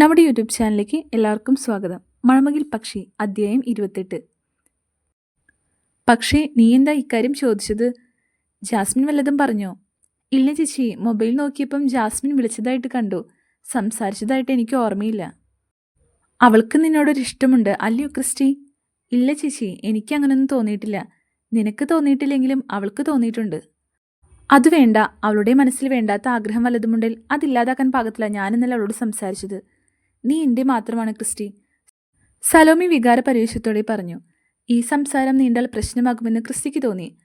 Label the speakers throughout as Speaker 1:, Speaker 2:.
Speaker 1: നമ്മുടെ യൂട്യൂബ് ചാനലിലേക്ക് എല്ലാവർക്കും സ്വാഗതം. മഴമകിൽ പക്ഷി അധ്യായം ഇരുപത്തെട്ട്. പക്ഷേ നീ എന്താ ഇക്കാര്യം ചോദിച്ചത്? ജാസ്മിൻ വല്ലതും പറഞ്ഞോ? ഇല്ല ചേച്ചി. മൊബൈൽ നോക്കിയപ്പം ജാസ്മിൻ വിളിച്ചതായിട്ട് കണ്ടു. സംസാരിച്ചതായിട്ട് എനിക്ക് ഓർമ്മയില്ല. അവൾക്ക് നിന്നോടൊരു ഇഷ്ടമുണ്ട്. അല്ലയോ ക്രിസ്റ്റി? ഇല്ല ചേച്ചി. എനിക്ക് അങ്ങനൊന്നും തോന്നിയിട്ടില്ല. നിനക്ക് തോന്നിയിട്ടില്ലെങ്കിലും അവൾക്ക് തോന്നിയിട്ടുണ്ട്. അത് വേണ്ട. അവളുടെ മനസ്സിൽ വേണ്ടാത്ത ആഗ്രഹം വല്ലതുമുണ്ടെങ്കിൽ അതില്ലാതാക്കാൻ പാകത്തില്ല ഞാൻ ഇന്നലെ അവളോട് സംസാരിച്ചത്. നീ എന്റെ മാത്രമാണ് ക്രിസ്റ്റി. സലോമി വികാര പരിവേശത്തോടെ പറഞ്ഞു ഈ സംസാരം നീണ്ടാൽ പ്രശ്നമാകുമെന്ന് ക്രിസ്റ്റിക്ക് തോന്നി.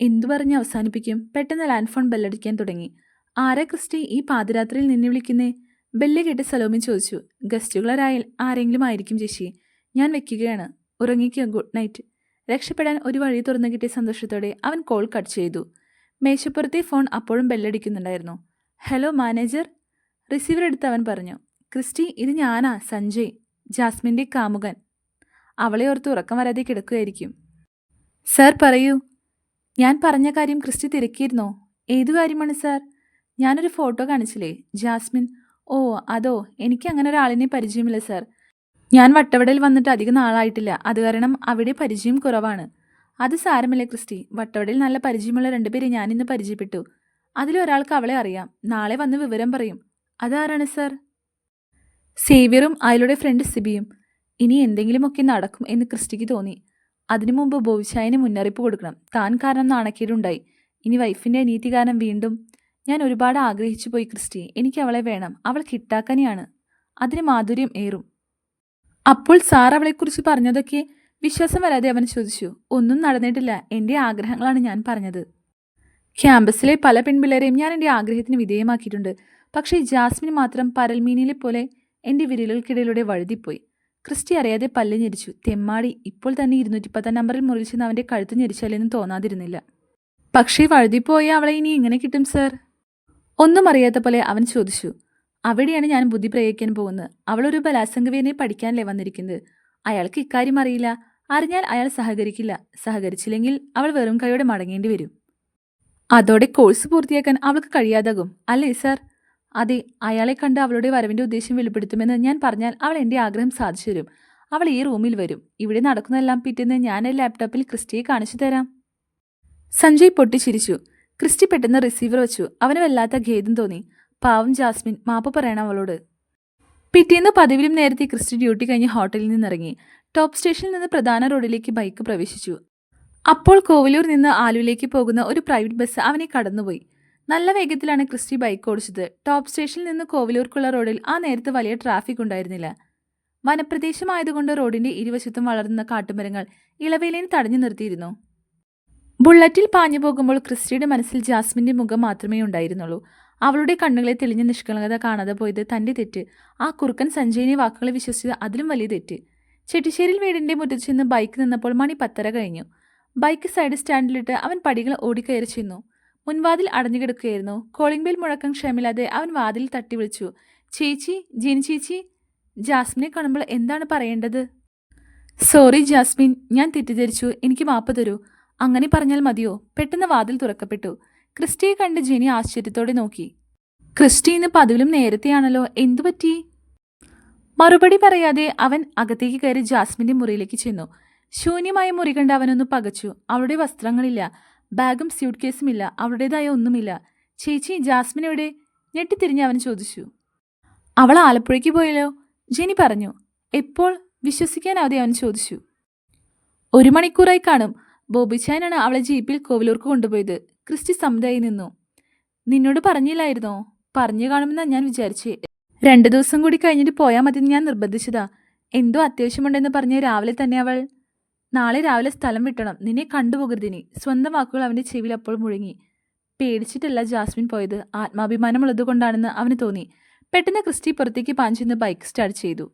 Speaker 1: എന്തു പറഞ്ഞ് അവസാനിപ്പിക്കും? പെട്ടെന്ന് ലാൻഡ് ഫോൺ ബെല്ലടിക്കാൻ തുടങ്ങി. ആരെ ക്രിസ്റ്റി ഈ പാതിരാത്രിയിൽ നിന്നെ വിളിക്കുന്നേ? ബെല്ല് കേട്ട് സലോമി ചോദിച്ചു ഗസ്റ്റുകളായാൽ ആരെങ്കിലും ആയിരിക്കും ചേച്ചി. ഞാൻ വെക്കുകയാണ്. ഉറങ്ങിക്കുക ഗുഡ് നൈറ്റ്. രക്ഷപ്പെടാൻ ഒരു വഴി തുറന്നു കിട്ടിയ സന്തോഷത്തോടെ അവൻ കോൾ കട്ട് ചെയ്തു. മേശപ്പുറത്തെ ഫോൺ അപ്പോഴും ബെല്ലടിക്കുന്നുണ്ടായിരുന്നു. Hello manager? റിസീവർ എടുത്ത് അവൻ പറഞ്ഞു ക്രിസ്റ്റി ഇത് ഞാനാ സഞ്ജയ് ജാസ്മിന്റെ കാമുകൻ. അവളെ ഓർത്ത് ഉറക്കം വരാതെ കിടക്കുകയായിരിക്കും. സർ പറയൂ ഞാൻ പറഞ്ഞ കാര്യം ക്രിസ്റ്റി തിരക്കിയിരുന്നോ? ഏതു കാര്യമാണ് സാർ? ഞാനൊരു ഫോട്ടോ കാണിച്ചില്ലേ ജാസ്മിൻ? ഓ അതോ എനിക്ക് അങ്ങനെ ഒരാളിനെ പരിചയമില്ല സർ. ഞാൻ വട്ടവടയിൽ വന്നിട്ട് അധികം നാളായിട്ടില്ല അത് കാരണം അവിടെ പരിചയം കുറവാണ്. അത് സാരമില്ല ക്രിസ്റ്റി വട്ടവടയിൽ നല്ല പരിചയമുള്ള രണ്ടുപേരെ ഞാനിന്ന് പരിചയപ്പെട്ടു. അതിലൊരാൾക്ക് അവളെ അറിയാം നാളെ വന്ന് വിവരം പറയും. അതാരാണ് സാർ? സേവ്യറും അയാളുടെ ഫ്രണ്ട് സിബിയും ഇനി എന്തെങ്കിലുമൊക്കെ നടക്കും എന്ന് ക്രിസ്റ്റിക്ക് തോന്നി. അതിനു മുമ്പ് ബോവിശായന് മുന്നറിയിപ്പ് കൊടുക്കണം. താൻ കാരണം നാണക്കേടുണ്ടായി. ഇനി വൈഫിന്റെ അനീതി കാരണം വീണ്ടും ഞാൻ ഒരുപാട് ആഗ്രഹിച്ചു പോയി ക്രിസ്റ്റി. എനിക്ക് അവളെ വേണം. അവൾ കിട്ടാക്കനെയാണ്. അതിന് മാധുര്യം ഏറും. അപ്പോൾ സാർ അവളെക്കുറിച്ച് പറഞ്ഞതൊക്കെ വിശ്വാസം വരാതെ അവൻ ചോദിച്ചു ഒന്നും നടന്നിട്ടില്ല. എന്റെ ആഗ്രഹങ്ങളാണ് ഞാൻ പറഞ്ഞത്. ക്യാമ്പസിലെ പല പെൺപിള്ളേരെയും ഞാൻ എന്റെ ആഗ്രഹത്തിന് വിധേയമാക്കിയിട്ടുണ്ട്. പക്ഷേ ജാസ്മിൻ മാത്രം പരൽമീനിലെ പോലെ എന്റെ വിരലുകൾക്കിടയിലൂടെ വഴുതിപ്പോയി. ക്രിസ്റ്റി അറിയാതെ പല്ല് ഞെരിച്ചു. തെമ്മാടി ഇപ്പോൾ തന്നെ ഇരുന്നൂറ്റി പത്താം നമ്പറിൽ മുറിച്ചെന്ന് അവന്റെ കഴുത്ത് ഞെരിച്ചാലെന്ന് തോന്നാതിരുന്നില്ല. പക്ഷേ വഴുതിപ്പോയ അവളെ ഇനി എങ്ങനെ കിട്ടും സർ? ഒന്നും അറിയാത്ത പോലെ അവൻ ചോദിച്ചു. അവിടെയാണ് ഞാൻ ബുദ്ധി പ്രയോഗിക്കാൻ പോകുന്നത്. അവളൊരു ബലാസംഗവേനെ പഠിക്കാനല്ലേ വന്നിരിക്കുന്നത്? അയാൾക്ക് ഇക്കാര്യം അറിയില്ല. അറിഞ്ഞാൽ അയാൾ സഹകരിക്കില്ല. സഹകരിച്ചില്ലെങ്കിൽ അവൾ വെറും കൈയോടെ മടങ്ങേണ്ടി വരും. അതോടെ കോഴ്സ് പൂർത്തിയാക്കാൻ അവൾക്ക് കഴിയാതാകും. അല്ലേ സർ? അതെ അയാളെ കണ്ട് അവളുടെ വരവിന്റെ ഉദ്ദേശം വെളിപ്പെടുത്തുമെന്ന് ഞാൻ പറഞ്ഞാൽ അവൾ എന്റെ ആഗ്രഹം സാധിച്ചു തരും. അവൾ ഈ റൂമിൽ വരും. ഇവിടെ നടക്കുന്നതെല്ലാം പിറ്റേന്ന് ഞാൻ ലാപ്ടോപ്പിൽ ക്രിസ്റ്റിയെ കാണിച്ചു തരാം. സഞ്ജയ് പൊട്ടിച്ചിരിച്ചു. ക്രിസ്റ്റി പെട്ടെന്ന് റിസീവർ വെച്ചു. അവന് വല്ലാത്ത ഖേദം തോന്നി. പാവം ജാസ്മിൻ മാപ്പ് പറയണം അവളോട്. പിറ്റേന്ന് പതിവിലും നേരത്തെ ക്രിസ്റ്റി ഡ്യൂട്ടി കഴിഞ്ഞ് ഹോട്ടലിൽ നിന്നിറങ്ങി. ടോപ്പ് സ്റ്റേഷനിൽ നിന്ന് പ്രധാന റോഡിലേക്ക് ബൈക്ക് പ്രവേശിച്ചു. അപ്പോൾ കോവിലൂർ നിന്ന് ആലുവിലേക്ക് പോകുന്ന ഒരു പ്രൈവറ്റ് ബസ് അവനെ കടന്നുപോയി. നല്ല വേഗത്തിലാണ് ക്രിസ്റ്റി ബൈക്ക് ഓടിച്ചത്. ടോപ്പ് സ്റ്റേഷനിൽ നിന്ന് കോവിലൂർക്കുള്ള റോഡിൽ ആ നേരത്ത് വലിയ ട്രാഫിക് ഉണ്ടായിരുന്നില്ല. വനപ്രദേശമായതുകൊണ്ട് റോഡിന്റെ ഇരുവശത്തും വളർന്ന കാട്ടുമരങ്ങൾ ഇളവേലിനെ തടഞ്ഞു നിർത്തിയിരുന്നു. ബുള്ളറ്റിൽ പാഞ്ഞു പോകുമ്പോൾ ക്രിസ്റ്റിയുടെ മനസ്സിൽ ജാസ്മിന്റെ മുഖം മാത്രമേ ഉണ്ടായിരുന്നുള്ളൂ. അവളുടെ കണ്ണുകളെ തെളിഞ്ഞ നിഷ്കളങ്കത കാണാതെ പോയത് തന്റെ തെറ്റ്. ആ കുറുക്കൻ സഞ്ജയിനെ വാക്കുകളെ വിശ്വസിച്ചത് അതിലും വലിയ തെറ്റ്. ചെട്ടിശ്ശേരിൽ വീടിന്റെ മുറ്റത്ത് ചെന്ന് ബൈക്ക് നിന്നപ്പോൾ മണി പത്തര കഴിഞ്ഞു. ബൈക്ക് സൈഡ് സ്റ്റാൻഡിലിട്ട് അവൻ പടികൾ ഓടിക്കയറി ചെന്നു. മുൻവാതിൽ അടഞ്ഞുകിടക്കുകയായിരുന്നു കോളിംഗ് ബെൽ മുഴക്കം ക്ഷമില്ലാതെ അവൻ വാതിൽ തട്ടി വിളിച്ചു. ചേച്ചി ജീൻ ചേച്ചി ജാസ്മിനെ കാണുമ്പോൾ എന്താണ് പറയേണ്ടത്? സോറി ജാസ്മിൻ ഞാൻ തെറ്റിദ്ധരിച്ചു. എനിക്ക് മാപ്പ് തരൂ. അങ്ങനെ പറഞ്ഞാൽ മതിയോ? പെട്ടെന്ന് വാതിൽ തുറക്കപ്പെട്ടു. ക്രിസ്റ്റിയെ കണ്ട് ജിനി ആശ്ചര്യത്തോടെ നോക്കി. ക്രിസ്റ്റി ഇന്ന് പതിവിലും നേരത്തെയാണല്ലോ. എന്തു പറ്റി? മറുപടി പറയാതെ അവൻ അകത്തേക്ക് കയറി ജാസ്മിന്റെ മുറിയിലേക്ക് ചെന്നു. ശൂന്യമായ മുറി കണ്ട് അവനൊന്ന് പകച്ചു. അവളുടെ വസ്ത്രങ്ങളില്ല. ബാഗും സ്യൂട്ട് കേസും ഇല്ല അവളുടേതായ ഒന്നുമില്ല. ചേച്ചി ജാസ്മിൻ എവിടെ? ഞെട്ടിത്തിരിഞ്ഞ് അവൻ ചോദിച്ചു. അവൾ ആലപ്പുഴയ്ക്ക് പോയല്ലോ? ജെനി പറഞ്ഞു. എപ്പോൾ? വിശ്വസിക്കാനാവതെ അവൻ ചോദിച്ചു. ഒരു മണിക്കൂറായി കാണും. ബോബിച്ചാനാണ് അവളെ ജീപ്പിൽ കോവിലൂർക്ക് കൊണ്ടുപോയത്. ക്രിസ്റ്റി സമുദായി നിന്നു. നിന്നോട് പറഞ്ഞില്ലായിരുന്നോ? പറഞ്ഞു കാണുമെന്നാ ഞാൻ വിചാരിച്ചേ. രണ്ടു ദിവസം കൂടി കഴിഞ്ഞിട്ട് പോയാൽ മതി ഞാൻ നിർബന്ധിച്ചതാ. എന്തോ അത്യാവശ്യമുണ്ടെന്ന് പറഞ്ഞ് രാവിലെ തന്നെ അവൾ നാളെ രാവിലെ സ്ഥലം വിട്ടണം. നിന്നെ കണ്ടുപോകരുതിനി. സ്വന്തം വാക്കുകൾ അവന്റെ ചെവിയിൽ അപ്പോൾ മുഴങ്ങി. പേടിച്ചിട്ടല്ല ജാസ്മിൻ പോയത്. ആത്മാഭിമാനമുള്ളത് കൊണ്ടാണെന്ന് അവന് തോന്നി. പെട്ടെന്ന് ക്രിസ്റ്റി പുറത്തേക്ക് പാഞ്ചെന്ന് ബൈക്ക് സ്റ്റാർട്ട് ചെയ്തു.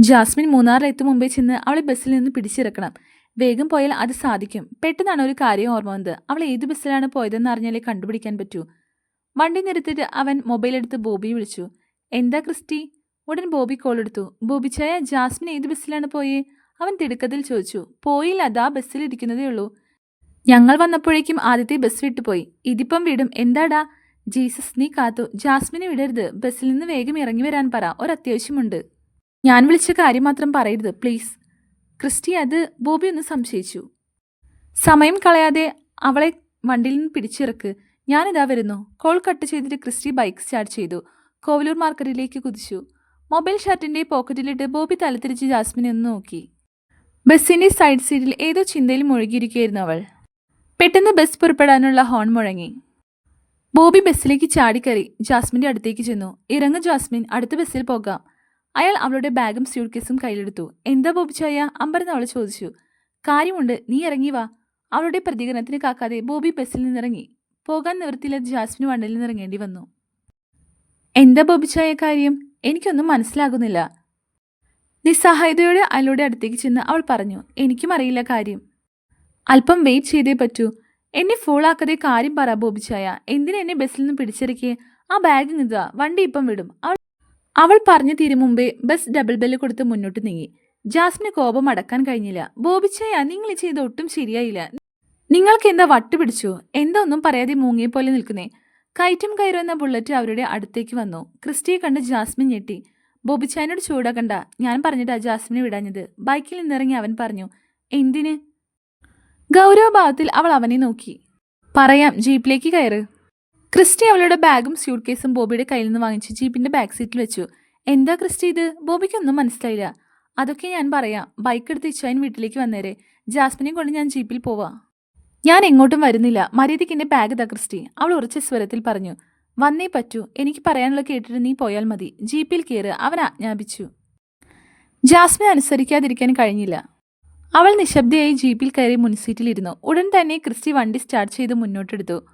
Speaker 1: ജാസ്മിൻ മൂന്നാറിലെത്തും മുമ്പേ ചെന്ന് അവളെ ബസ്സിൽ നിന്ന് പിടിച്ചിറക്കണം. വേഗം പോയാൽ അത് സാധിക്കും. പെട്ടെന്നാണ് ഒരു കാര്യം ഓർമ്മ വന്നത്. അവൾ ഏത് ബസ്സിലാണ് പോയതെന്ന് അറിഞ്ഞാലേ കണ്ടുപിടിക്കാൻ പറ്റൂ. വണ്ടി നിർത്തിയിട്ട് അവൻ മൊബൈൽ എടുത്ത് ബോബി വിളിച്ചു. എന്താ ക്രിസ്റ്റി? ഉടൻ ബോബി കോൾ എടുത്തു. ബോബിച്ചായ ജാസ്മിൻ ഏത് ബസ്സിലാണ് പോയേ? അവൻ തിടുക്കത്തിൽ ചോദിച്ചു പോയില്ല അതാ ബസ്സിലിരിക്കുന്നതേ ഉള്ളൂ ഞങ്ങൾ വന്നപ്പോഴേക്കും ആദ്യത്തെ ബസ് വിട്ടുപോയി. ഇതിപ്പം വിടും. എന്താടാ? ജീസസ് നീ കാത്തു. ജാസ്മിനെ വിടരുത്. ബസ്സിൽ നിന്ന് വേഗം ഇറങ്ങി വരാൻ പറ. ഒരത്യാവശ്യമുണ്ട്. ഞാൻ വിളിച്ച കാര്യം മാത്രം പറയരുത് പ്ലീസ്. ക്രിസ്റ്റി അത് ബോബി ഒന്ന് സംശയിച്ചു. സമയം കളയാതെ അവളെ വണ്ടിയിൽ നിന്ന് പിടിച്ചിറക്ക്. ഞാനിതാ വരുന്നു. കോൾ കട്ട് ചെയ്തിട്ട് ക്രിസ്റ്റി ബൈക്ക് സ്റ്റാർട്ട് ചെയ്തു. കോവലൂർ മാർക്കറ്റിലേക്ക് കുതിച്ചു. മൊബൈൽ ഷർട്ടിന്റെ പോക്കറ്റിലിട്ട് ബോബി തലത്തിരിച്ച് ജാസ്മിനെ ഒന്ന് നോക്കി. ബസ്സിന്റെ സൈഡ് സീറ്റിൽ ഏതോ ചിന്തയിൽ മുഴുകിയിരിക്കുകയായിരുന്നു അവൾ. പെട്ടെന്ന് ബസ് പുറപ്പെടാനുള്ള ഹോൺ മുഴങ്ങി. ബോബി ബസ്സിലേക്ക് ചാടിക്കറി ജാസ്മിന്റെ അടുത്തേക്ക് ചെന്നു. ഇറങ്ങു ജാസ്മിൻ അടുത്ത ബസ്സിൽ പോകാം. അയാൾ അവളുടെ ബാഗും സ്യൂട്ട്കേസും കയ്യിലെടുത്തു. എന്താ ബോബി ചായ? അമ്പരന്ന് അവൾ ചോദിച്ചു. കാര്യമുണ്ട് നീ ഇറങ്ങി വാ. അവളുടെ പ്രതികരണത്തിന് കാക്കാതെ ബോബി ബസ്സിൽ നിന്നിറങ്ങി. പോകാൻ നിവൃത്തിയില്ലാതെ ജാസ്മിൻ വണ്ടിയിൽ നിന്നിറങ്ങേണ്ടി വന്നു. എന്താ ബോബിച്ചായ കാര്യം? എനിക്കൊന്നും മനസ്സിലാകുന്നില്ല. നിസ്സഹായതയോടെ അയാളുടെ അടുത്തേക്ക് ചെന്ന് അവൾ പറഞ്ഞു എനിക്കും അറിയില്ല കാര്യം. അല്പം വെയിറ്റ് ചെയ്തേ പറ്റൂ. എന്നെ ഫൂളാക്കാതെ കാര്യം പറ ബോബിച്ചായ. എന്നെ ബസ്സിൽ നിന്ന് പിടിച്ചിറക്കി ആ ബാഗ് നിതുക വണ്ടി ഇപ്പം വിടും. അവൾ അവൾ പറഞ്ഞു തീരും മുമ്പേ ബസ് ഡബിൾ ബെല്ല് കൊടുത്ത് മുന്നോട്ട് നീങ്ങി. ജാസ്മിന് കോപം അടക്കാൻ കഴിഞ്ഞില്ല. ബോബിച്ചായ നിങ്ങൾ ചെയ്ത ചെയ്ത് ഒട്ടും ശരിയായില്ല. നിങ്ങൾക്ക് എന്താ വട്ട് പിടിച്ചു? എന്താ ഒന്നും പറയാതെ മൂങ്ങിയെ പോലെ നിൽക്കുന്നേ? കയറ്റം കയറുന്ന ബുള്ളറ്റ് അവരുടെ അടുത്തേക്ക് വന്നു. ക്രിസ്റ്റിയെ കണ്ട് ജാസ്മിൻ ഞെട്ടി. ബോബിച്ചായനോട് ചൂടാക്കണ്ട ഞാൻ പറഞ്ഞിട്ടാ ജാസ്മിനെ വിടാഞ്ഞത്. ബൈക്കിൽ നിന്നിറങ്ങി അവൻ പറഞ്ഞു എന്തിന്? ഗൗരവഭാവത്തിൽ അവൾ അവനെ നോക്കി. പറയാം ജീപ്പിലേക്ക് കയറ്. ക്രിസ്റ്റി അവളുടെ ബാഗും സ്യൂട്ട് കേസും ബോബിയുടെ കയ്യിൽ നിന്ന് വാങ്ങിച്ച് ജീപ്പിന്റെ ബാക്ക് സീറ്റിൽ വെച്ചു. എന്താ ക്രിസ്റ്റി ഇത്? ബോബിക്കൊന്നും മനസ്സിലായില്ല. അതൊക്കെ ഞാൻ പറയാം. ബൈക്ക് എടുത്ത് ഇച്ചായൻ വീട്ടിലേക്ക് വന്നേരെ. ജാസ്മിനെ കൊണ്ട് ഞാൻ ജീപ്പിൽ പോവാ. ഞാൻ എങ്ങോട്ടും വരുന്നില്ല. മര്യാദയ്ക്ക് എന്റെ ബാഗ് താ ക്രിസ്റ്റി അവൾ ഉറച്ച സ്വരത്തിൽ പറഞ്ഞു. വന്നേ പറ്റൂ. എനിക്ക് പറയാനുള്ള കേട്ടിട്ട് നീ പോയാൽ മതി. ജീപ്പിൽ കയറ് അവൻ ആജ്ഞാപിച്ചു. ജാസ്മിൻ അനുസരിക്കാതിരിക്കാൻ കഴിഞ്ഞില്ല. അവൾ നിശബ്ദയായി ജീപ്പിൽ കയറി മുൻസീറ്റിലിരുന്നു. ഉടൻ തന്നെ ക്രിസ്റ്റി വണ്ടി സ്റ്റാർട്ട് ചെയ്ത് മുന്നോട്ടെടുത്തു.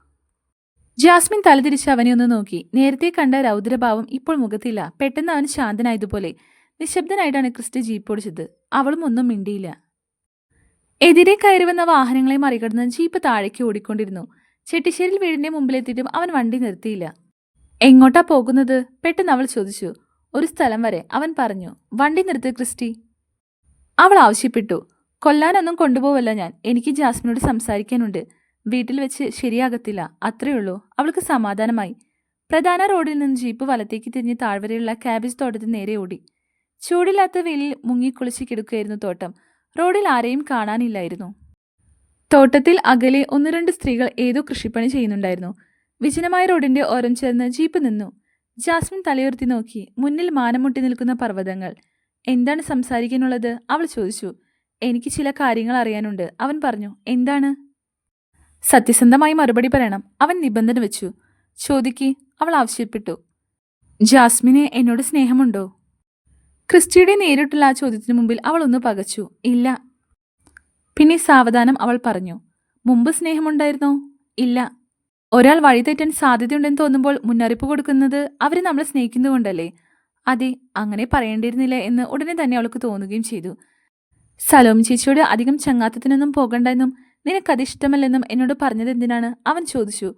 Speaker 1: ജാസ്മിൻ തലതിരിച്ച് അവനെ ഒന്ന് നോക്കി. നേരത്തെ കണ്ട രൗദ്രഭാവം ഇപ്പോൾ മുഖത്തില്ല. പെട്ടെന്ന് അവൻ ശാന്തനായതുപോലെ. നിശബ്ദനായിട്ടാണ് ക്രിസ്റ്റി ജീപ്പ് ഓടിച്ചത് അവളും ഒന്നും മിണ്ടിയില്ല. എതിരെ കയറി വന്ന വാഹനങ്ങളെ മറികടന്ന് ജീപ്പ് താഴേക്ക് ഓടിക്കൊണ്ടിരുന്നു. ചെട്ടിശ്ശേരിൽ വീടിന്റെ മുമ്പിലെത്തിയിട്ടും അവൻ വണ്ടി നിർത്തിയില്ല. എങ്ങോട്ടാ പോകുന്നത്? പെട്ടെന്ന് അവൾ ചോദിച്ചു. ഒരു സ്ഥലം വരെ അവൻ പറഞ്ഞു. വണ്ടി നിർത്ത് ക്രിസ്റ്റി. അവൾ ആവശ്യപ്പെട്ടു. കൊല്ലാനൊന്നും കൊണ്ടുപോവല്ല ഞാൻ. എനിക്ക് ജാസ്മിനോട് സംസാരിക്കാനുണ്ട്. വീട്ടിൽ വെച്ച് ശരിയാകത്തില്ല. അത്രയുള്ളൂ അവൾക്ക് സമാധാനമായി. പ്രധാന റോഡിൽ നിന്ന് ജീപ്പ് വലത്തേക്ക് തിരിഞ്ഞ് താഴ്വരയുള്ള കാബേജ് തോട്ടത്തിന് നേരെ ഓടി. ചൂടില്ലാത്ത വെയിലിൽ മുങ്ങിക്കുളിച്ച് കിടക്കുകയായിരുന്നു തോട്ടം. റോഡിൽ ആരെയും കാണാനില്ലായിരുന്നു. തോട്ടത്തിൽ അകലെ ഒന്ന് രണ്ട് സ്ത്രീകൾ ഏതോ കൃഷിപ്പണി ചെയ്യുന്നുണ്ടായിരുന്നു. വിജനമായ റോഡിന്റെ ഓരം ചേർന്ന് ജീപ്പ് നിന്നു. ജാസ്മിൻ തലയുർത്തി നോക്കി. മുന്നിൽ മാനമുട്ടി നിൽക്കുന്ന പർവതങ്ങൾ. എന്താണ് സംസാരിക്കാനുള്ളത്? അവൾ ചോദിച്ചു. എനിക്ക് ചില കാര്യങ്ങൾ അറിയാനുണ്ട്. അവൻ പറഞ്ഞു. എന്താണ്? സത്യസന്ധമായി മറുപടി പറയണം. അവൻ നിബന്ധന വെച്ചു. ചോദിക്ക്. അവൾ ആവശ്യപ്പെട്ടു. ജാസ്മിന് എന്നോട് സ്നേഹമുണ്ടോ? ക്രിസ്റ്റിയുടെ നേരിട്ടുള്ള ആ ചോദ്യത്തിന് മുമ്പിൽ അവൾ ഒന്ന് പകച്ചു. ഇല്ല പിന്നെ സാവധാനം അവൾ പറഞ്ഞു മുമ്പ് സ്നേഹമുണ്ടായിരുന്നോ? ഇല്ല. ഒരാൾ വഴിതെറ്റാൻ സാധ്യതയുണ്ടെന്ന് തോന്നുമ്പോൾ മുന്നറിയിപ്പ് കൊടുക്കുന്നത് അവർ നമ്മളെ സ്നേഹിക്കുന്നതുകൊണ്ടല്ലേ? അതെ അങ്ങനെ പറയേണ്ടിയിരുന്നില്ല എന്ന് ഉടനെ തന്നെ അവൾക്ക് തോന്നുകയും ചെയ്തു. സലോം ചേച്ചിയോട് അധികം ചങ്ങാത്തത്തിനൊന്നും പോകണ്ടെന്നും നിനക്കത് ഇഷ്ടമല്ലെന്നും എന്നോട് പറഞ്ഞത് എന്തിനാണ്? അവൻ ചോദിച്ചു.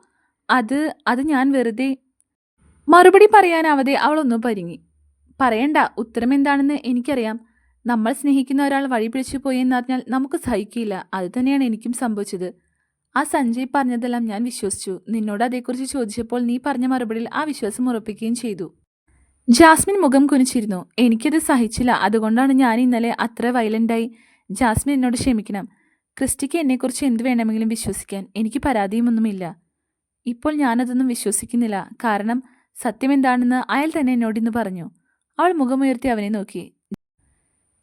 Speaker 1: അത് അത് ഞാൻ വെറുതെ മറുപടി പറയാനാവതെ അവളൊന്നും പരിങ്ങി. പറയണ്ട ഉത്തരം എന്താണെന്ന് എനിക്കറിയാം. നമ്മൾ സ്നേഹിക്കുന്ന ഒരാൾ വഴി പിടിച്ചു പോയി എന്നറിഞ്ഞാൽ നമുക്ക് സഹിക്കില്ല. അത് തന്നെയാണ് എനിക്കും സംഭവിച്ചത്. ആ സഞ്ജയ് പറഞ്ഞതെല്ലാം ഞാൻ വിശ്വസിച്ചു. നിന്നോട് അതേക്കുറിച്ച് ചോദിച്ചപ്പോൾ നീ പറഞ്ഞ മറുപടിയിൽ ആ വിശ്വാസം ഉറപ്പിക്കുകയും ചെയ്തു. ജാസ്മിൻ മുഖം കുനിച്ചിരുന്നു. എനിക്കത് സഹിച്ചില്ല. അതുകൊണ്ടാണ് ഞാൻ ഇന്നലെ അത്ര വയലന്റായി ജാസ്മിൻ എന്നോട് ക്ഷമിക്കണം. ക്രിസ്റ്റിക്ക് എന്നെക്കുറിച്ച് എന്ത് വേണമെങ്കിലും വിശ്വസിക്കാൻ. എനിക്ക് പരാതിയുമൊന്നുമില്ല. ഇപ്പോൾ ഞാനതൊന്നും വിശ്വസിക്കുന്നില്ല. കാരണം സത്യം എന്താണെന്ന് അയാൾ തന്നെ എന്നോട് ഇന്ന് പറഞ്ഞു. അവൾ മുഖമുയർത്തി അവനെ നോക്കി.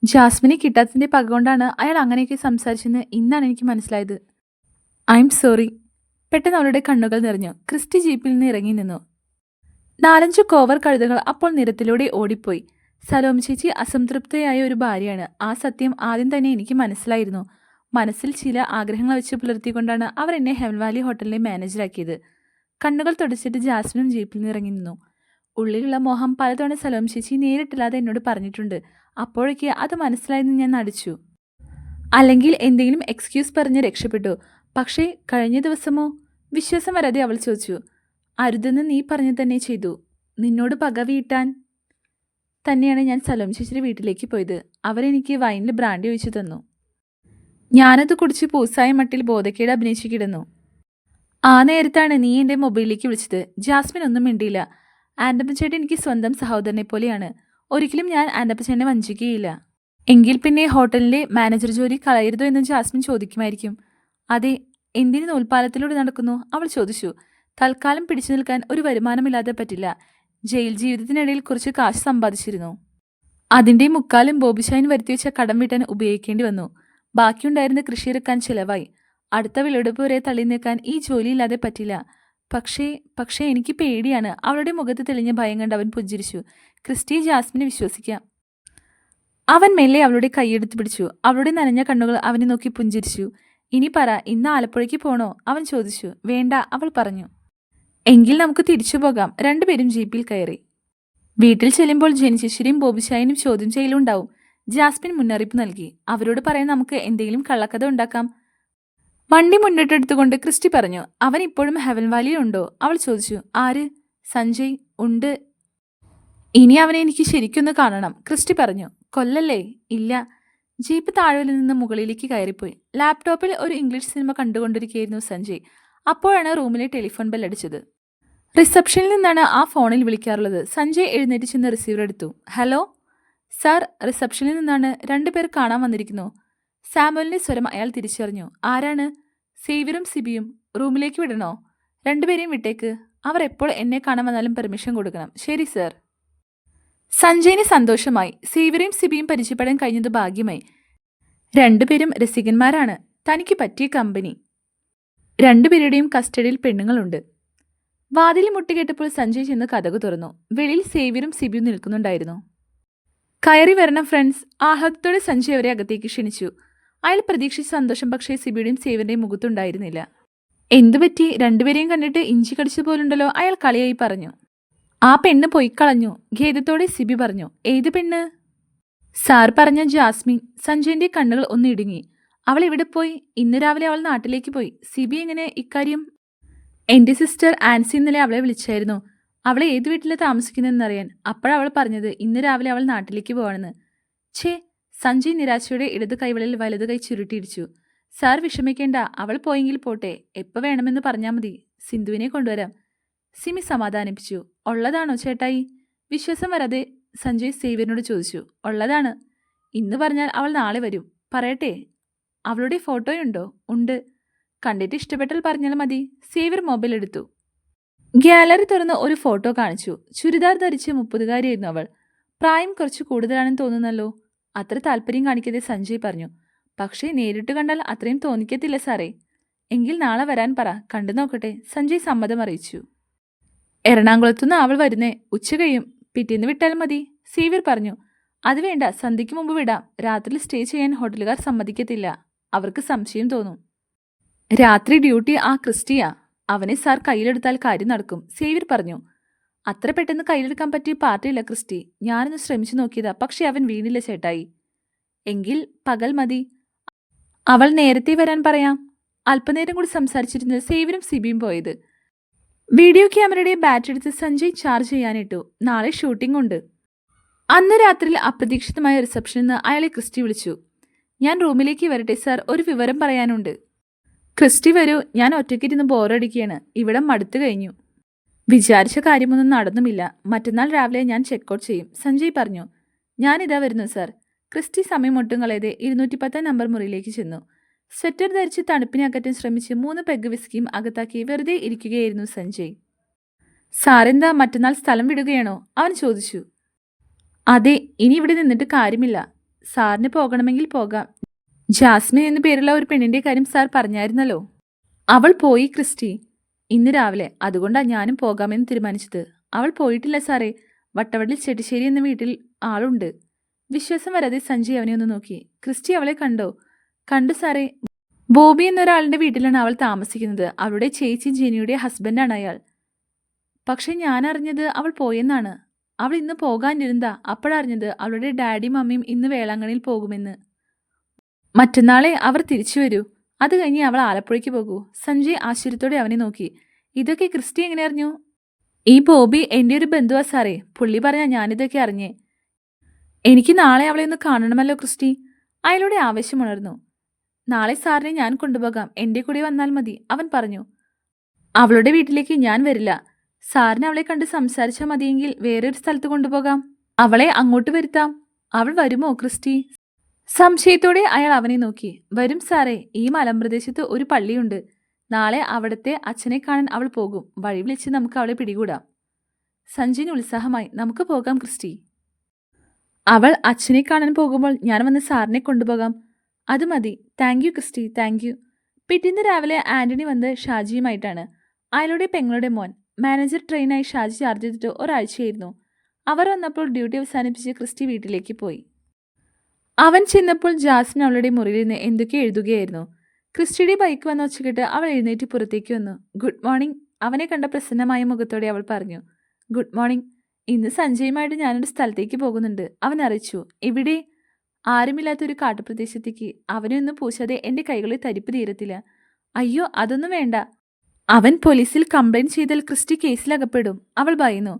Speaker 1: ജാസ്മിനെ കിട്ടാത്തതിന്റെ പക കൊണ്ടാണ് അയാൾ അങ്ങനെയൊക്കെ സംസാരിച്ചെന്ന് ഇന്നാണ് എനിക്ക് മനസ്സിലായത്. ഐ എം സോറി പെട്ടെന്ന് അവളുടെ കണ്ണുകൾ നിറഞ്ഞു. ക്രിസ്റ്റി ജീപ്പിൽ നിന്ന് ഇറങ്ങി നിന്നു. നാലഞ്ച് കോവർ കഴുതകൾ അപ്പോൾ നിരത്തിലൂടെ ഓടിപ്പോയി. സലോം ചേച്ചി അസംതൃപ്തയായ ഒരു ഭാര്യയാണ്. ആ സത്യം ആദ്യം തന്നെ എനിക്ക് മനസ്സിലായിരുന്നു. മനസ്സിൽ ചില ആഗ്രഹങ്ങൾ വെച്ച് പുലർത്തിക്കൊണ്ടാണ് അവർ എന്നെ ഹെവൻവാലി ഹോട്ടലിലെ മാനേജറാക്കിയത് കണ്ണുകൾ തുടച്ചിട്ട് ജാസ്മിനും ജീപ്പിൽ നിന്ന് ഇറങ്ങി നിന്നു. ഉള്ളിലുള്ള മോഹം പലതവണ സലോം ചേച്ചി നേരിട്ടില്ലാതെ എന്നോട് പറഞ്ഞിട്ടുണ്ട്. അപ്പോഴേക്ക് അത് മനസ്സിലായെന്ന് ഞാൻ നടിച്ചു. അല്ലെങ്കിൽ എന്തെങ്കിലും എക്സ്ക്യൂസ് പറഞ്ഞ് രക്ഷപ്പെട്ടു. പക്ഷേ കഴിഞ്ഞ ദിവസമോ? വിശ്വാസം വരാതെ അവൾ ചോദിച്ചു. അരുതെന്ന് നീ പറഞ്ഞു തന്നെ ചെയ്തു. നിന്നോട് പക വീട്ടാൻ? തന്നെയാണ് ഞാൻ സലോം ചേച്ചിയുടെ വീട്ടിലേക്ക് പോയത്. അവരെനിക്ക് വൈനിൽ ബ്രാൻഡി ഒഴിച്ചു തന്നു. ഞാനത് കുടിച്ച് പൂസായ മട്ടിൽ ബോധക്കേട് അഭിനയിച്ചു കിടന്നു. ആ നേരത്താണ് നീ എന്റെ മൊബൈലിലേക്ക് വിളിച്ചത്. ജാസ്മിൻ ഒന്നും മിണ്ടിയില്ല. ആൻഡപ്പച്ചേട്ടൻ എനിക്ക് സ്വന്തം സഹോദരനെ പോലെയാണ്. ഒരിക്കലും ഞാൻ ആൻഡപ്പച്ചേട്ടനെ വഞ്ചിക്കുകയില്ല. എങ്കിൽ പിന്നെ ഹോട്ടലിലെ മാനേജർ ജോലി കളയരുതോ എന്ന് ജാസ്മിൻ ചോദിക്കുമായിരിക്കും. അതെ എന്തിന് നൂൽപ്പാലത്തിലൂടെ നടക്കുന്നു? അവൾ ചോദിച്ചു. തൽക്കാലം പിടിച്ചു നിൽക്കാൻ ഒരു വരുമാനമില്ലാതെ പറ്റില്ല. ജയിൽ ജീവിതത്തിനിടയിൽ കുറച്ച് കാശ് സമ്പാദിച്ചിരുന്നു. അതിന്റെ മുക്കാലും ബോബിഷായൻ വരുത്തിവെച്ച കടം വീട്ടാൻ ഉപയോഗിക്കേണ്ടി വന്നു. ബാക്കിയുണ്ടായിരുന്ന കൃഷിയിറക്കാൻ ചിലവായി. അടുത്ത വിളവെടുപ്പ് വരെ തള്ളി നീക്കാൻ ഈ ജോലിയില്ലാതെ പറ്റില്ല. പക്ഷേ പക്ഷേ എനിക്ക് പേടിയാണ്. അവളുടെ മുഖത്ത് തെളിഞ്ഞ ഭയം കണ്ട് അവൻ പുഞ്ചിരിച്ചു. ക്രിസ്റ്റി ജാസ്മിനെ വിശ്വസിക്കാം. അവൻ മെല്ലെ അവളുടെ കൈയെടുത്ത് പിടിച്ചു. അവളുടെ നനഞ്ഞ കണ്ണുകൾ അവനെ നോക്കി പുഞ്ചിരിച്ചു. ഇനി പറ ഇന്ന് ആലപ്പുഴയ്ക്ക് പോണോ? അവൻ ചോദിച്ചു. വേണ്ട അവൾ പറഞ്ഞു. എങ്കിൽ നമുക്ക് തിരിച്ചു പോകാം. രണ്ടുപേരും ജീപ്പിൽ കയറി. വീട്ടിൽ ചെല്ലുമ്പോൾ ജനിശേശ്വരിയും ബോബിശായനും ചോദ്യം ചെയ്യലുണ്ടാവും. ജാസ്മിൻ മുന്നറിയിപ്പ് നൽകി. അവരോട് പറയാൻ നമുക്ക് എന്തെങ്കിലും കള്ളക്കഥ ഉണ്ടാക്കാം. വണ്ടി മുന്നിട്ടെടുത്തുകൊണ്ട് ക്രിസ്റ്റി പറഞ്ഞു അവൻ ഇപ്പോഴും ഹെവൻ വാലിയിലുണ്ടോ? അവൾ ചോദിച്ചു ആര്? സഞ്ജയ്? ഉണ്ട്. ഇനി അവനെ എനിക്ക് ശരിക്കൊന്ന് കാണണം ക്രിസ്റ്റി പറഞ്ഞു. കൊല്ലല്ലേ? ഇല്ല. ജീപ്പ് താഴെ നിന്ന് മുകളിലേക്ക് കയറിപ്പോയി. ലാപ്ടോപ്പിൽ ഒരു ഇംഗ്ലീഷ് സിനിമ കണ്ടുകൊണ്ടിരിക്കുകയായിരുന്നു സഞ്ജയ്. അപ്പോഴാണ് റൂമിലെ ടെലിഫോൺ ബെൽ അടിച്ചത് റിസപ്ഷനിൽ നിന്നാണ് ആ ഫോണിൽ വിളിക്കാറുള്ളത്. സഞ്ജയ് എഴുന്നേറ്റ് ചെന്ന് റിസീവർ എടുത്തു. ഹലോ? സാർ റിസപ്ഷനിൽ നിന്നാണ് രണ്ടുപേർ കാണാൻ വന്നിരിക്കുന്നു. സാമുവലിന്റെ സ്വരം അയാൾ തിരിച്ചറിഞ്ഞു. ആരാണ്? സേവ്യറും സിബിയും റൂമിലേക്ക് വിടണോ? രണ്ടുപേരെയും വിട്ടേക്ക്. അവർ എപ്പോൾ എന്നെ കാണാൻ വന്നാലും പെർമിഷൻ കൊടുക്കണം. ശരി സർ. സഞ്ജയിന് സന്തോഷമായി. സേവ്യറേയും സിബിയും പരിചയപ്പെടാൻ കഴിഞ്ഞത് ഭാഗ്യമായി. രണ്ടുപേരും രസികന്മാരാണ്. തനിക്ക് പറ്റിയ കമ്പനി. രണ്ടുപേരുടെയും കസ്റ്റഡിയിൽ പെണ്ണുങ്ങളുണ്ട്. വാതിൽ മുട്ടിക്കേട്ടപ്പോൾ സഞ്ജയ് ചെന്ന് കഥകു തുറന്നു. വെളിയിൽ സേവ്യറും സിബിയും നിൽക്കുന്നുണ്ടായിരുന്നു. കയറി വരണം ഫ്രണ്ട്സ്. ആഹ്ലാദത്തോടെ സഞ്ജയ് അവരെ അകത്തേക്ക് ക്ഷണിച്ചു. അയാൾ പ്രതീക്ഷിച്ച സന്തോഷം പക്ഷേ സിബിയുടെയും സേവന്റെയും മുഖത്തുണ്ടായിരുന്നില്ല. എന്തുപറ്റി രണ്ടുപേരെയും കണ്ടിട്ട് ഇഞ്ചി കടിച്ചു പോലുണ്ടല്ലോ അയാൾ കളിയായി പറഞ്ഞു. ആ പെണ്ണ് പോയി കളഞ്ഞു. ഖേദത്തോടെ സിബി പറഞ്ഞു ഏത് പെണ്ണ്? സാർ പറഞ്ഞ ജാസ്മിൻ. സഞ്ജയന്റെ കണ്ണുകൾ ഒന്ന് ഇടുങ്ങി. അവൾ ഇവിടെ പോയി? ഇന്ന് രാവിലെ അവൾ നാട്ടിലേക്ക് പോയി. സിബി എങ്ങനെ ഇക്കാര്യം? എന്റെ സിസ്റ്റർ ആൻസി ഇന്നലെ അവളെ വിളിച്ചായിരുന്നു. അവളെ ഏത് വീട്ടിലാണ് താമസിക്കുന്നതെന്നറിയാൻ. അപ്പോഴവൾ പറഞ്ഞത് ഇന്ന് രാവിലെ അവൾ നാട്ടിലേക്ക് പോകണമെന്ന് ഛേ സഞ്ജയ് നിരാശയുടെ ഇടത് കൈവളിൽ വലത് കൈ ചുരുട്ടിയിടിച്ചു. സാർ വിഷമിക്കേണ്ട. അവൾ പോയെങ്കിൽ പോട്ടെ. എപ്പോൾ വേണമെന്ന് പറഞ്ഞാൽ മതി. സിന്ധുവിനെ കൊണ്ടുവരാം. സിമി സമാധാനിപ്പിച്ചു. ഉള്ളതാണോ ചേട്ടായി? വിശ്വാസം വരാതെ സഞ്ജയ് സേവ്യറിനോട് ചോദിച്ചു. ഉള്ളതാണ്. ഇന്ന് പറഞ്ഞാൽ അവൾ നാളെ വരും. പറയട്ടെ. അവളുടെ ഫോട്ടോയുണ്ടോ? ഉണ്ട്. കണ്ടിട്ട് ഇഷ്ടപ്പെട്ടാൽ പറഞ്ഞാൽ മതി. സേവ്യർ മൊബൈൽ എടുത്തു. ഗ്യാലറി തുറന്ന് ഒരു ഫോട്ടോ കാണിച്ചു. ചുരിദാർ ധരിച്ച് മുപ്പതുകാരിയായിരുന്നു അവൾ. പ്രായം കുറച്ച് കൂടുതലാണെന്ന് തോന്നുന്നല്ലോ. അത്ര താല്പര്യം കാണിക്കാതെ സഞ്ജയ് പറഞ്ഞു. പക്ഷേ നേരിട്ട് കണ്ടാൽ അത്രയും തോന്നിക്കത്തില്ല സാറേ. എങ്കിൽ നാളെ വരാൻ പറ. കണ്ടു നോക്കട്ടെ. സഞ്ജയ് സമ്മതം അറിയിച്ചു. എറണാകുളത്തുനിന്ന് അവൾ വരുന്നേ. ഉച്ച കഴിയും. പിറ്റേന്ന് വിട്ടാൽ മതി. സീവിർ പറഞ്ഞു. അത് വേണ്ട. സന്ധ്യയ്ക്ക് മുമ്പ് വിടാം. രാത്രി സ്റ്റേ ചെയ്യാൻ ഹോട്ടലുകാർ സമ്മതിക്കത്തില്ല. അവർക്ക് സംശയം തോന്നും. രാത്രി ഡ്യൂട്ടി ആ ക്രിസ്റ്റിയ. അവനെ സാർ കയ്യിലെടുത്താൽ കാര്യം നടക്കും. സേവിർ പറഞ്ഞു. അത്ര പെട്ടെന്ന് കയ്യിലെടുക്കാൻ പറ്റിയ പാർട്ടിയില്ല ക്രിസ്റ്റി. ഞാനൊന്ന് ശ്രമിച്ചു നോക്കിയതാ. പക്ഷെ അവൻ വീണില്ല ചേട്ടായി. എങ്കിൽ പകൽ മതി. അവൾ നേരത്തെ വരാൻ പറയാം. അല്പനേരം കൂടി സംസാരിച്ചിരുന്ന സേവിനും സിബിയും പോയത്. വീഡിയോ ക്യാമറയുടെ ബാറ്ററി എടുത്ത് സഞ്ജയ് ചാർജ് ചെയ്യാനിട്ടു. നാളെ ഷൂട്ടിംഗ് ഉണ്ട്. അന്ന് രാത്രിയിൽ അപ്രതീക്ഷിതമായ റിസപ്ഷനിൽ നിന്ന് അയാളെ ക്രിസ്റ്റി വിളിച്ചു. ഞാൻ റൂമിലേക്ക് വരട്ടെ സാർ. ഒരു വിവരം പറയാനുണ്ട്. ക്രിസ്റ്റി വരൂ. ഞാൻ ഒറ്റയ്ക്കിരുന്ന് ബോറടിക്കുകയാണ്. ഇവിടെ മടുത്തു കഴിഞ്ഞു. വിചാരിച്ച കാര്യമൊന്നും നടന്നുമില്ല. മറ്റന്നാൾ രാവിലെ ഞാൻ ചെക്ക് ഔട്ട് ചെയ്യും. സഞ്ജയ് പറഞ്ഞു ഞാനിതാ വരുന്നു സർ ക്രിസ്റ്റി സമയം ഒട്ടും കളയതെ ഇരുന്നൂറ്റി പത്താം നമ്പർ മുറിയിലേക്ക് ചെന്നു. സ്വെറ്റർ ധരിച്ച് തണുപ്പിനെ അകറ്റാൻ ശ്രമിച്ച് മൂന്ന് പെഗ് വിസ്കിയും അകത്താക്കി വെറുതെ ഇരിക്കുകയായിരുന്നു സഞ്ജയ്. സാറെന്താ മറ്റന്നാൾ സ്ഥലം വിടുകയാണോ? അവൻ ചോദിച്ചു. അതെ ഇനി ഇവിടെ നിന്നിട്ട് കാര്യമില്ല. സാറിന് പോകണമെങ്കിൽ പോകാം. ജാസ്മിൻ എന്നു പേരുള്ള ഒരു പെണ്ണിന്റെ കാര്യം സാർ പറഞ്ഞായിരുന്നല്ലോ. അവൾ പോയി ക്രിസ്റ്റി. ഇന്ന് രാവിലെ അതുകൊണ്ടാണ് ഞാനും പോകാമെന്ന് തീരുമാനിച്ചത്. അവൾ പോയിട്ടില്ല സാറേ. വട്ടവടിൽ ചെട്ടിശ്ശേരി എന്ന വീട്ടിൽ ആളുണ്ട്. വിശ്വാസം വരാതെ സഞ്ജയ് അവനെ ഒന്ന് നോക്കി. ക്രിസ്റ്റി അവളെ കണ്ടോ? കണ്ടു സാറേ. ബോബി എന്നൊരാളുടെ വീട്ടിലാണ് അവൾ താമസിക്കുന്നത്. അവളുടെ ചേച്ചി ജെനിയുടെ ഹസ്ബൻഡാണ് അയാൾ. പക്ഷെ ഞാൻ അറിഞ്ഞത് അവൾ പോയെന്നാണ്. അവൾ ഇന്ന് പോകാനിരുന്നതാ. അപ്പോഴറിഞ്ഞത് അവളുടെ ഡാഡിയും മമ്മിയും ഇന്ന് വേളാങ്കണിയിൽ പോകുമെന്ന്. മറ്റന്നാളെ അവർ തിരിച്ചു വരൂ. അത് കഴിഞ്ഞ് അവൾ ആലപ്പുഴയ്ക്ക് പോകൂ. സഞ്ജയ് ആശ്ചര്യത്തോടെ അവനെ നോക്കി. ഇതൊക്കെ ക്രിസ്റ്റി എങ്ങനെ അറിഞ്ഞു? ഈ ബോബി എന്റെ ഒരു ബന്ധുവാ സാറേ. പുള്ളി പറഞ്ഞാ ഞാനിതൊക്കെ അറിഞ്ഞേ. എനിക്ക് നാളെ അവളെ ഒന്ന് കാണണമല്ലോ ക്രിസ്റ്റി. അയാളുടെ ആവശ്യമുണർന്നു നാളെ സാറിനെ ഞാൻ കൊണ്ടുപോകാം. എന്റെ കൂടെ വന്നാൽ മതി അവൻ പറഞ്ഞു. അവളുടെ വീട്ടിലേക്ക് ഞാൻ വരില്ല. സാറിന് അവളെ കണ്ട് സംസാരിച്ചാൽ മതിയെങ്കിൽ വേറൊരു സ്ഥലത്ത് കൊണ്ടുപോകാം. അവളെ അങ്ങോട്ട് വരുത്താം. അവൾ വരുമോ ക്രിസ്റ്റി? സംശയത്തോടെ അയാൾ അവനെ നോക്കി. വരും സാറേ ഈ മലമ്പ്രദേശത്ത് ഒരു പള്ളിയുണ്ട്. നാളെ അവിടുത്തെ അച്ഛനെ കാണാൻ അവൾ പോകും. വഴി വിളിച്ച് നമുക്ക് അവളെ പിടികൂടാം. സഞ്ജിന് ഉത്സാഹമായി നമുക്ക് പോകാം ക്രിസ്റ്റി. അവൾ അച്ഛനെ കാണാൻ പോകുമ്പോൾ ഞാൻ വന്ന് സാറിനെ കൊണ്ടുപോകാം. അത് മതി. Thank you Christy. Thank you. പിറ്റേന്ന് രാവിലെ ആന്റണി വന്ന് ഷാജിയുമായിട്ടാണ്. അയാളുടെ പെങ്ങളുടെ മോൻ. മാനേജർ ട്രെയിനായി ഷാജി ചാർജ് ചെയ്തിട്ട് ഒരാഴ്ചയായിരുന്നു. അവർ വന്നപ്പോൾ ഡ്യൂട്ടി അവസാനിപ്പിച്ച് ക്രിസ്റ്റി വീട്ടിലേക്ക് പോയി. അവൻ ചെന്നപ്പോൾ ജാസ്മിൻ അവളുടെ മുറിയിൽ നിന്ന് എന്തൊക്കെ എഴുതുകയായിരുന്നു. ക്രിസ്റ്റിയുടെ ബൈക്ക് വന്ന ഒച്ചക്കിട്ട് അവൾ എഴുന്നേറ്റ് പുറത്തേക്ക് വന്നു. ഗുഡ് മോർണിംഗ് അവനെ കണ്ട പ്രസന്നമായ മുഖത്തോടെ അവൾ പറഞ്ഞു. ഗുഡ് മോർണിംഗ് ഇന്ന് സഞ്ജയുമായിട്ട് ഞാനൊരു സ്ഥലത്തേക്ക് പോകുന്നുണ്ട്. അവൻ അറിയിച്ചു. എവിടെ? ആരുമില്ലാത്തൊരു കാട്ടുപ്രദേശത്തേക്ക്. അവനൊന്നും പൂശാതെ എന്റെ കൈകളിൽ തരിപ്പ് തീരത്തില്ല. അയ്യോ അതൊന്നും വേണ്ട. അവൻ പോലീസിൽ കംപ്ലൈന്റ് ചെയ്താൽ ക്രിസ്റ്റി കേസിലകപ്പെടും. അവൾ ഭയന്നു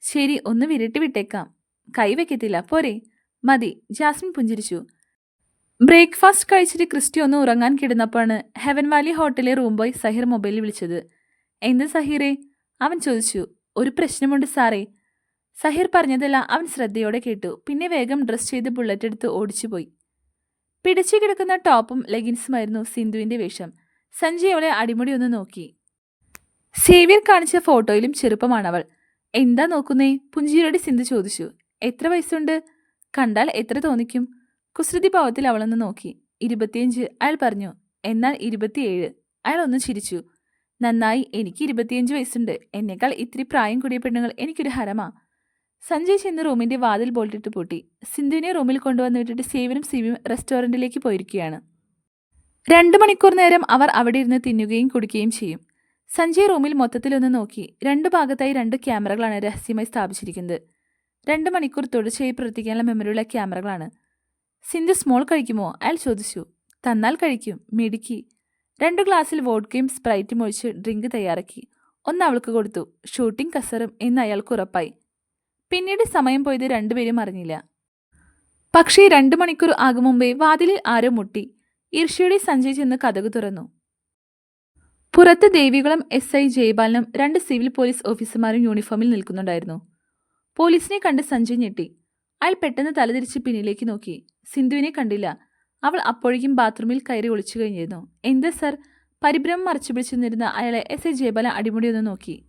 Speaker 1: ശരി ഒന്ന് വിരട്ടി വിട്ടേക്കാം. കൈവയ്ക്കത്തില്ല പോരെ. മതി ജാസ്മിൻ പുഞ്ചിരിച്ചു. ബ്രേക്ക്ഫാസ്റ്റ് കഴിച്ചിട്ട് ക്രിസ്റ്റി ഒന്ന് ഉറങ്ങാൻ കിടന്നപ്പോഴാണ് ഹെവൻ വാലി ഹോട്ടലിലെ റൂം ബോയ് സഹിർ മൊബൈലിൽ വിളിച്ചത്. എന്ത് സഹീറേ? അവൻ ചോദിച്ചു. ഒരു പ്രശ്നമുണ്ട് സാറേ. സഹീർ പറഞ്ഞതെല്ലാം അവൻ ശ്രദ്ധയോടെ കേട്ടു. പിന്നെ വേഗം ഡ്രസ് ചെയ്ത് ബുള്ളറ്റ് എടുത്ത് ഓടിച്ചുപോയി പിടിച്ചു കിടക്കുന്ന ടോപ്പും ലെഗിൻസുമായിരുന്നു സിന്ധുവിന്റെ വേഷം. സഞ്ജയ് അവളെ അടിമുടി ഒന്ന് നോക്കി. സേവ്യർ കാണിച്ച ഫോട്ടോയിലും ചെറുപ്പമാണവൾ. എന്താ നോക്കുന്നേ? പുഞ്ചിരിയോടെ സിന്ധു ചോദിച്ചു. എത്ര വയസ്സുണ്ട്? കണ്ടാൽ എത്ര തോന്നിക്കും? കുസൃതി ഭാവത്തിൽ അവളൊന്ന് നോക്കി. ഇരുപത്തിയഞ്ച്. അയാൾ പറഞ്ഞു എന്നാൽ ഇരുപത്തിയേഴ്. അയാൾ ഒന്ന് ചിരിച്ചു. നന്നായി. എനിക്ക് ഇരുപത്തിയഞ്ച് വയസ്സുണ്ട്. എന്നേക്കാൾ ഇത്തിരി പ്രായം കൂടിയ പെണ്ണുങ്ങൾ എനിക്കൊരു ഹരമാ. സഞ്ജയ് ചെന്ന് റൂമിന്റെ വാതിൽ ബോൾട്ടിട്ട് പൂട്ടി. സിന്ധുവിനെ റൂമിൽ കൊണ്ടുവന്ന് വിട്ടിട്ട് സേവനും സിവിയും റെസ്റ്റോറന്റിലേക്ക് പോയിരിക്കുകയാണ്. രണ്ടു മണിക്കൂർ നേരം അവർ അവിടെ ഇരുന്ന് തിന്നുകയും കുടിക്കുകയും ചെയ്യും. സഞ്ജയ് റൂമിൽ മൊത്തത്തിലൊന്ന് നോക്കി. രണ്ട് ഭാഗത്തായി രണ്ട് ക്യാമറകളാണ് രഹസ്യമായി സ്ഥാപിച്ചിരിക്കുന്നത്. രണ്ട് മണിക്കൂർ തുടർച്ചയായി പ്രവർത്തിക്കാനുള്ള മെമ്മറിയുള്ള ക്യാമറകളാണ്. സിന്ധു സ്മോൾ കഴിക്കുമോ? അയാൾ ചോദിച്ചു. തന്നാൽ കഴിക്കും. മിടുക്കി. രണ്ട് ഗ്ലാസ്സിൽ വോഡ്കയും സ്പ്രൈറ്റും ഒഴിച്ച് ഡ്രിങ്ക് തയ്യാറാക്കി. ഒന്ന് അവൾക്ക് കൊടുത്തു. ഷൂട്ടിംഗ് കസറും എന്ന് അയാൾക്ക് ഉറപ്പായി. പിന്നീട് സമയം പോയത് രണ്ടുപേരും അറിഞ്ഞില്ല. പക്ഷേ രണ്ടു മണിക്കൂർ ആകും മുമ്പേ വാതിലിൽ ആരോ മുട്ടി. ഈർഷ്യയുടെ സഞ്ജയ് ചെന്ന് കഥകു തുറന്നു. പുറത്ത് ദേവികുളം എസ് ഐ ജയപാലനും രണ്ട് സിവിൽ പോലീസ് ഓഫീസർമാരും യൂണിഫോമിൽ നിൽക്കുന്നുണ്ടായിരുന്നു. പോലീസിനെ കണ്ട് സഞ്ജയ് ഞെട്ടി. അയാൾ പെട്ടെന്ന് തലതിരിച്ച് പിന്നിലേക്ക് നോക്കി. സിന്ധുവിനെ കണ്ടില്ല. അവൾ അപ്പോഴേക്കും ബാത്റൂമിൽ കയറി ഒളിച്ചു കഴിഞ്ഞിരുന്നു. എന്താ സർ? പരിഭ്രമം മറച്ചു പിടിച്ചു നിന്നിരുന്ന അയാളെ എസ്. എ. ജയബാല അടിമുടി ഒന്ന് നോക്കി.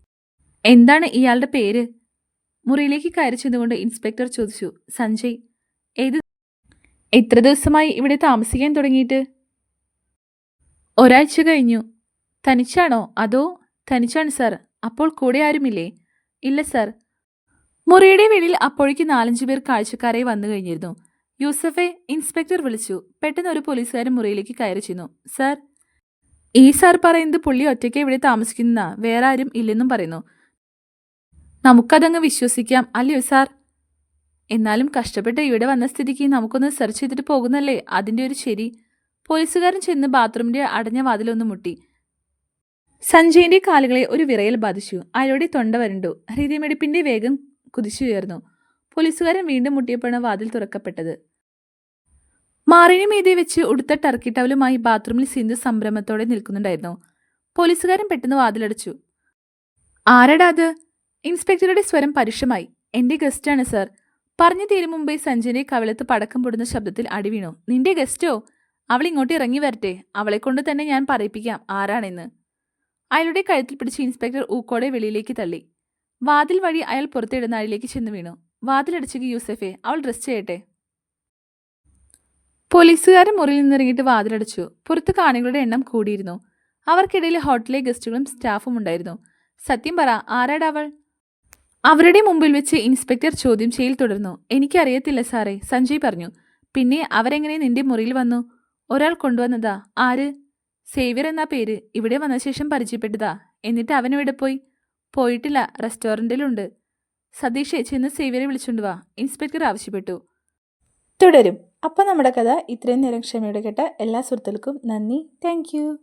Speaker 1: എന്താണ് ഇയാളുടെ പേര്? മുറിയിലേക്ക് കയറി ചെന്നുകൊണ്ട് ഇൻസ്പെക്ടർ ചോദിച്ചു. സഞ്ജയ്. ഏത് എത്ര ദിവസമായി ഇവിടെ താമസിക്കാൻ തുടങ്ങിയിട്ട്? ഒരാഴ്ച കഴിഞ്ഞു. തനിച്ചാണോ? അതോ തനിച്ചാണ് സർ. അപ്പോൾ കൂടെ ആരുമില്ലേ? ഇല്ല സർ. മുറിയുടെ വെളിയിൽ അപ്പോഴേക്ക് നാലഞ്ചു പേർ കാഴ്ചക്കാരെ വന്നു കഴിഞ്ഞിരുന്നു. യൂസഫെ ഇൻസ്പെക്ടർ വിളിച്ചു. പെട്ടെന്ന് ഒരു പോലീസുകാരൻ മുറിയിലേക്ക് കയറി ചെന്നു. സർ ഈ സാർ പറയുന്നത് പുള്ളി ഒറ്റയ്ക്ക് ഇവിടെ താമസിക്കുന്ന വേറെ ആരും ഇല്ലെന്നും പറയുന്നു. നമുക്കതങ്ങ് വിശ്വസിക്കാം അല്ലയോ സാർ? എന്നാലും കഷ്ടപ്പെട്ട് ഇവിടെ വന്ന സ്ഥിതിക്ക് നമുക്കൊന്ന് സെർച്ച് ചെയ്തിട്ട് പോകുന്നല്ലേ? അതിന്റെ ഒരു ശരി. പോലീസുകാരൻ ചെന്ന് ബാത്റൂമിന്റെ അടഞ്ഞ വാതിലൊന്ന് മുട്ടി. സഞ്ജയിന്റെ കാലുകളെ ഒരു വിറയൽ ബാധിച്ചു. അയാളുടെ തൊണ്ട വരണ്ടു. ഹൃദയമെടുപ്പിന്റെ വേഗം കുതിച്ചുയർന്നു. പോലീസുകാരൻ വീണ്ടും മുട്ടിയപ്പോഴാണ് വാതിൽ തുറക്കപ്പെട്ടത്. മാറിനു മീതെ വെച്ച് ഉടുത്ത ടർക്കി ടവലുമായി ബാത്റൂമിൽ സിന്ധു സംരംഭത്തോടെ നിൽക്കുന്നുണ്ടായിരുന്നു. പോലീസുകാരൻ പെട്ടെന്ന് വാതിലടച്ചു. ആരടാ അത്? ഇൻസ്പെക്ടറുടെ സ്വരം പരുഷമായി. എന്റെ ഗസ്റ്റാണ് സർ. പറഞ്ഞു തീരും മുമ്പേ സഞ്ജയനെ കവലത്ത് പടക്കം പൊടുന്ന ശബ്ദത്തിൽ അടിവീണു നിന്റെ ഗസ്റ്റോ? അവൾ ഇങ്ങോട്ട് ഇറങ്ങി വരട്ടെ. അവളെ കൊണ്ട് തന്നെ ഞാൻ പറയിപ്പിക്കാം. ആരാണെന്ന്? അയാളുടെ കഴുത്തിൽ പിടിച്ച് ഇൻസ്പെക്ടർ ഊക്കോടെ വെളിയിലേക്ക് തള്ളി. വാതിൽ വഴി അയാൾ പുറത്തിടുന്ന അഴിലേക്ക് ചെന്ന് വീണു. വാതിലടിച്ചു യൂസഫെ അവൾ ഡ്രസ് ചെയ്യട്ടെ. പോലീസുകാരൻ മുറിയിൽ നിന്നിറങ്ങിയിട്ട് വാതിലടിച്ചു. പുറത്ത് കാണികളുടെ എണ്ണം കൂടിയിരുന്നു. അവർക്കിടയിൽ ഹോട്ടലിലെ ഗസ്റ്റുകളും സ്റ്റാഫും ഉണ്ടായിരുന്നു. സത്യം പറ ആരാടവൾ അവരുടെ മുമ്പിൽ വെച്ച് ഇൻസ്പെക്ടർ ചോദ്യം ചെയ്യൽ തുടർന്നു. എനിക്കറിയത്തില്ല സാറേ സഞ്ജയ് പറഞ്ഞു. പിന്നെ അവരെങ്ങനെ നിന്റെ മുറിയിൽ വന്നു? ഒരാൾ കൊണ്ടുവന്നതാ. ആര്? സേവ്യർ എന്ന പേര്. ഇവിടെ വന്ന ശേഷം പരിചയപ്പെട്ടതാ. എന്നിട്ട് അവനെവിടെ പോയി? പോയിട്ടില്ല റെസ്റ്റോറന്റിലുണ്ട് സതീഷെ ചെന്ന് സേവ്യരെ വിളിച്ചുകൊണ്ട് വാ. ഇൻസ്പെക്ടർ ആവശ്യപ്പെട്ടു. തുടരും. അപ്പോൾ നമ്മുടെ കഥ ഇത്രയും നേരം ക്ഷമയോടെ കേട്ട എല്ലാ സുഹൃത്തുക്കൾക്കും നന്ദി. താങ്ക്